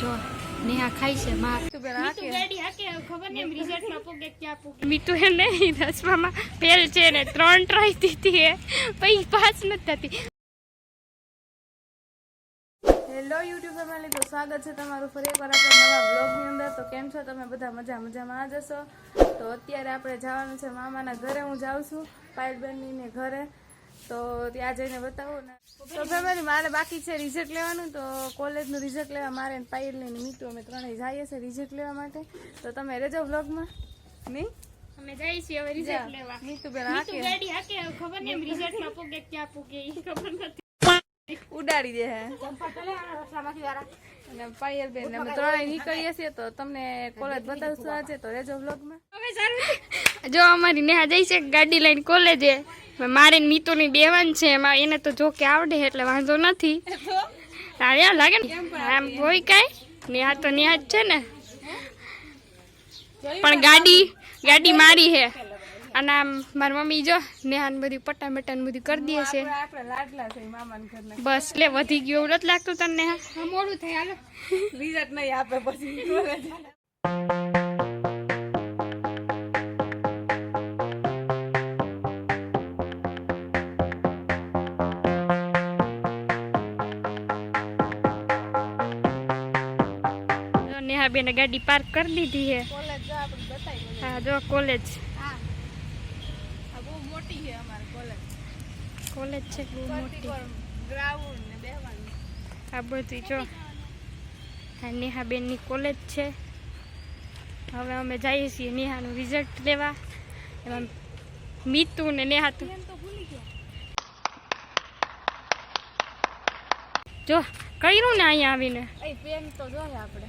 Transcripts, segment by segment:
જો નેહા ખાઈ છે માં મીઠું હે નહીં દસમામાં ફેલ છે ને ત્રણ ટ્રાય દીધી હે પછી પાસ નથી થતી. હેલો યુટ્યુબર ફેમિલી તો સ્વાગત છે તમારું ફરી એકવાર આપણા નવા બ્લોગની અંદર. તો કેમ છો તમે બધા? મજા મજામાં આ જશો તો અત્યારે આપણે જવાનું છે મામાના ઘરે હું જાઉં છું. પાયલબેનની ને ઘરે. તો ત્યાં જઈને બતાવું ને. તો ફેમિલી મારે બાકી છે રિઝલ્ટ લેવાનું તો કોલેજનું રિઝલ્ટ લેવા મારે પાયર લઈને ને અમે ત્રણેય જઈએ છીએ રિઝલ્ટ લેવા માટે. તો તમે રેજો બ્લોગમાં નહીં અમે જઈએ છીએ હવે રિઝલ્ટ લેવા. મીઠું બેન હાકે. ગાડી હાકે ખબર નહીં રિઝલ્ટમાં પૂગે ક્યાં પૂગે એ ખબર નથી. ઉડાડી દે હે. અને પાયલબેન ને અમે ત્રણેય નીકળીએ છીએ તો તમને કોલેજ બતાવશું આજે તો રેજો બ્લોગમાં હવે સારું છે. જો અમારી નેહા જઈ છે ગાડી લઈને કોલેજે મારે મિતુની બેવાન છે એમાં એને તો જો કે આવડે એટલે વાંધો નથી. તારે લાગે ને? આમ હોય કાંઈ? નેહા તો નેહા જ છે ને. પણ ગાડી ગાડી મારી છે અને આમ મારી મમ્મી જો નેહાન બધી પટ્ટા બટ્ટા ને બધું કરી દે છે. બસ લે વધી ગયું એવું નથી લાગતું તને મોડું થાય હાલો. રિઝલ્ટ નહીં આપે પછી. કોલેજ જો નેહા બેને ગાડી પાર્ક કરી દીધી છે. હા જો કોલેજ. કોલેજ. છે બહુ મોટી. ને આ બધું જો. આ નેહાબેનની કોલેજ છે. હવે અમે જઈએ છીએ નેહાનું રિઝલ્ટ લેવા. એમાં મીતુ ને નેહા તો જો કર્યું ને અહીંયા આવીને? પેન તો જોઈએ આપણે.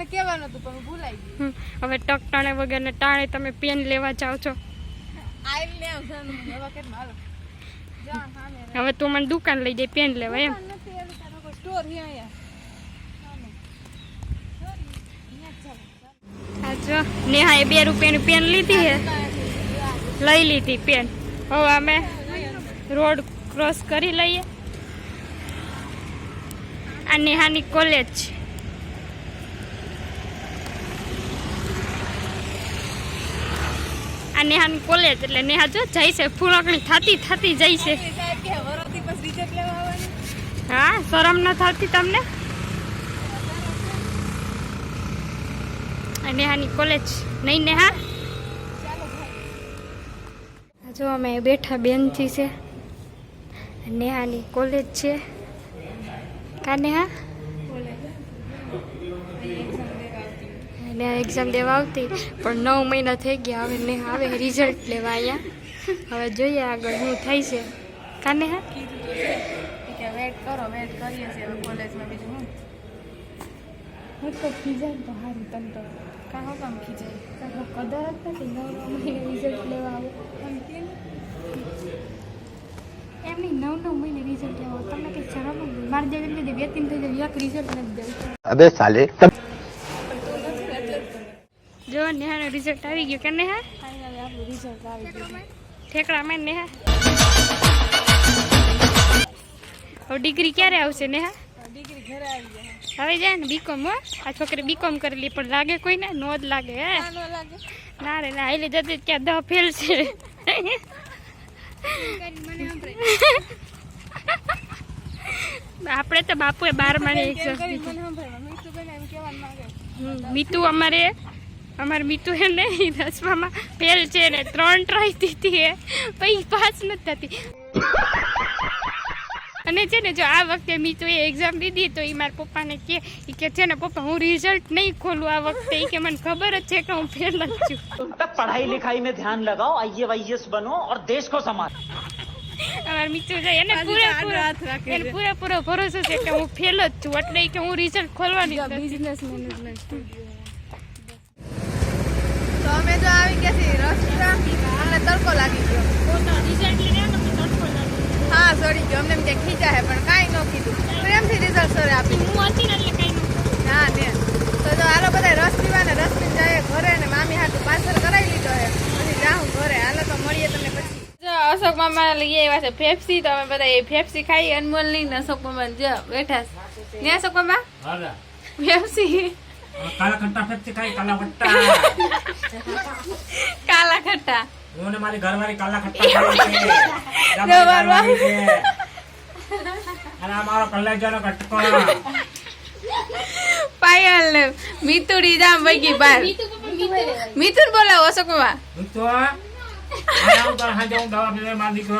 કેવાનું હતું પણ ભૂલાઈ ગયું હવે ટક ટાણે વગરને ટાણે તમે પેન લેવા જાવ છો. હવે તું મને દુકાન લઈ જાય પેન લેવા એમ. જો નેહા એ બે રૂપિયાની પેન લીધી હે. લઈ લીધી પેન. હવે અમે રોડ ક્રોસ કરી લઈએ. આ નેહાની કોલેજ છે. આ નેહાની કોલેજ એટલે નેહા જો જાય છે. ફૂલકણી થતી થતી જાય છે. હા શરમ ન થતી તમને? નેહાની કોલેજ નહીં નેહા? જો અમે બેઠા બેનથી છે. નેહાની કોલેજ છે. કા નેહા? નેહા એક્ઝામ દેવા આવતી, પણ નવ મહિના થઈ ગયા, હવે નેહા આવે રિઝલ્ટ લેવા અહીંયા હવે જોઈએ આગળ શું થાય છે. કા નેહા વેટ કરો વેટ કરીએ છીએ હવે કોલેજમાં બીજું હું? હું તો ખીજાય તો સારું તમ તો. કાં હો કામ ખીજાય કદર જ નથી, નવ મહિને રિઝલ્ટ લેવા આવો. એમ નહીં નવ નવ મહિને રિઝલ્ટ લેવા તમને કઈ શરમ મારી જેવી બે તીન થઈ જાય રિઝલ્ટ નથી દેવું. અબે સાલે રિઝલ્ટ આવી ગયું કે નેહા ફાઇનલી આપણું રિઝલ્ટ આવી ગયું ઠેકડા મેં નેહા હવે ડિગ્રી ક્યારે આવશે નેહા ડિગ્રી ઘરે આવી જાય હવે જાય ને બીકોમ હો? આ છોકરી બીકોમ કરેલી પણ લાગે કોઈને? નો જ લાગે હે? ના ન લાગે. ના રે ના એટલે જતી જ ક્યાં દહ ફેલ છે. આપણે તો બાપુએ બાર માની એક્ઝામ કરી દીધી મને સંભળાય મીઠું બેન એમ કહેવાનું માંગે. હમ, મીતુ અમારે અમારે મીતુ હે ને એ દસમામાં ફેલ છે ને ત્રણ ટ્રાય દીધી એ પછી પાસ નથી થતી. અને છે ને જો આ વખતે મીતુએ એક્ઝામ દીધી તો એ મારા પપ્પાને કે એ કે છે ને પપ્પા હું રિઝલ્ટ નહીં ખોલું આ વખતે. એ કે મને ખબર જ છે કે હું ફેલ જ છું. પઢાઈ લિખાઈ મેં ધ્યાન લગાઓ આઈએવાઈએસ બનો ઓર દેશ કો સંભાળો અમારા મિત્ર છે એને પૂરેપૂરો એને પૂરેપૂરો ભરોસો છે કે હું ફેલ જ છું એટલે કે હું રિઝલ્ટ ખોલવાની બિઝનેસ મેનેજમેન્ટ તો અમે જો આવી ગયા છીએ અમને તડકો લાગી ગયો. હા સડી ગયો. અમને એમ કે ખીચા હે પણ કાંઈ ન કીધું. પ્રેમથી રિઝલ્ટ સરે આપી દીધું. ના તો જો હાલો બધા રસ પીવા ને રસ પીને જાય ઘરે ને મામી હાથું પાછળ કરાવી લીધો હે. પછી જાઉં ઘરે. હાલો તો મળીએ તમને પછી. જો અશોક મામા લઈ આવ્યા છે ફેફસી તો અમે બધા એ ફેફસી ખાઈ અનમોલની ને અશોક મામા જ બેઠા છે. ને અશોક મામા? ફેફસી કાલા ખટ્ટા ફેફસી ખાઈ કાલા વટ્ટા કાલા ખટ્ટા હું ને મારી ઘરવાળી કાલા ખટ્ટા ખાઈ છે. અને આ મારો કલેજાનો કટકો પાયલ ને મિતુડી જામ વગી બાર મિતુન બોલાવો અશોક મિતુ હું તો હા હું દવા પીને મારો દીકરો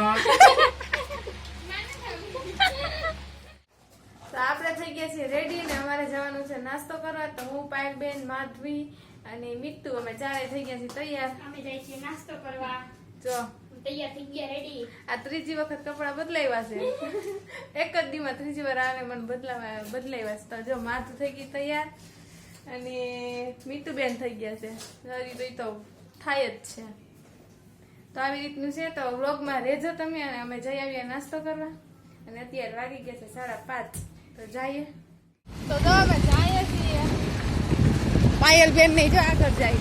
આપણે થઈ ગયા છીએ રેડી અમારે જવાનું છે નાસ્તો કરવા તો હું પાયલ બેન માધવી અને મિત્તુ અમે ચારે થઈ ગયા છીએ તૈયાર. નાસ્તો કરવા. જો. તૈયાર થઈ ગયા રેડી આ ત્રીજી વખત કપડા બદલાવ્યા છે. એક જ દીમાં ત્રીજી વાર આવે મને બદલાવા બદલાવ્યા છે. તો જો માથું થઈ ગઈ તૈયાર અને મીઠું બેન થઈ ગયા છે. હજી તો તો થાય જ છે. તો આવી રીતનું છે. તો વ્લોગમાં રહેજો તમે અને અમે જઈ આવીએ નાસ્તો કરવા. અને અત્યારે વાગી ગયા છે સાડા પાંચ. તો જઈએ. તો તો અમે જઈએ છીએ. પાયલ બેન નહીં જો આગળ જાય.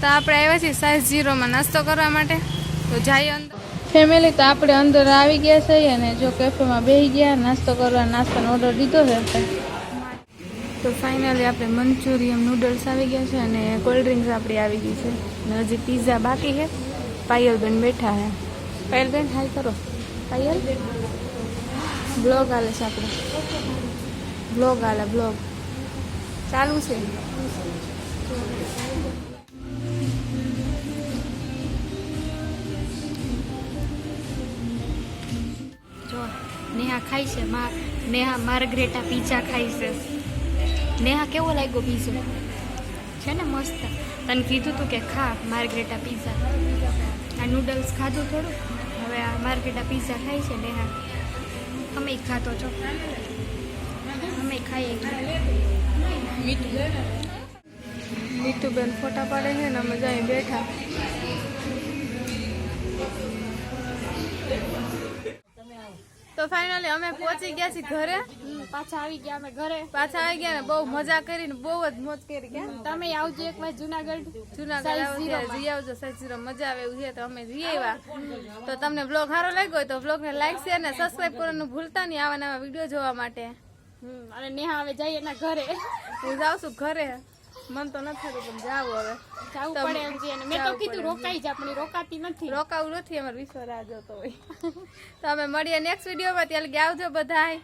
તો આપણે આવ્યા છીએ સાઈઝ ઝીરોમાં નાસ્તો કરવા માટે. તો જઈએ અંદર. ફેમિલી તો આપણે અંદર આવી ગયા છે અને જો કેફેમાં બેસી ગયા નાસ્તો કરવા નાસ્તાનો ઓર્ડર દીધો છે તો ફાઇનલી આપણે મંચુરિયન નૂડલ્સ આવી ગયા છે અને કોલ્ડ ડ્રિંક્સ આપણી આવી ગઈ છે. અને હજી પીઝા બાકી છે. પાયલબેન બેઠા છે. પાયલબેન હાય કરો. પાયલ? બ્લોગ હાલે છે આપણે. બ્લોગ હાલે બ્લોગ ચાલુ છે. જો, નેહા ખાય છે. મા, નેહા માર્ગ્રેટા પીઝા ખાય છે. નેહા, કેવો લાગ્યો પીઝો? છે ને મસ્ત. તને કીધું તું કે ખા માર્ગ્રેટા પીઝા. આ નૂડલ્સ ખાધું થોડું. હવે આ માર્ગ્રેટા પીઝા ખાય છે નેહા. અમે ખાતો છો. અમે ખાઈએ બેન ફોટા પાડે છે ને અમે જાય બેઠા. તો ફાઇનલી અમે પહોંચી ગયા છીએ ઘરે. પાછા આવી ગયા અમે ઘરે. પાછા આવી ગયા ને બહુ મજા કરીને બહુ જ મોજ કરી ગયા. તમે આવજો એક વાર જુનાગઢ જુનાગઢ જી જઈ આવજો સાચી મજા આવે એવું છે તો અમે જઈ આવ્યા. તો તમને બ્લોગ સારો લાગ્યો હોય તો બ્લોગ ને લાઈક શેર ને સબસ્ક્રાઈબ કરવાનું ભૂલતા નહીં આવા નવા વીડિયો જોવા માટે. અને નેહા હવે જઈએ એના ઘરે. હું જાઉં છું ઘરે. મન તો નથી થતું પણ જાવું હવે. જાવું પડે એમ છે મેં તો કીધું રોકાઈ જા પણ રોકાતી નથી. રોકાવું નથી અમારે વિશ્વ રાહ જોતો હોય. તો અમે મળીએ નેક્સ્ટ વિડીયોમાં. ત્યારે આવજો બધાય.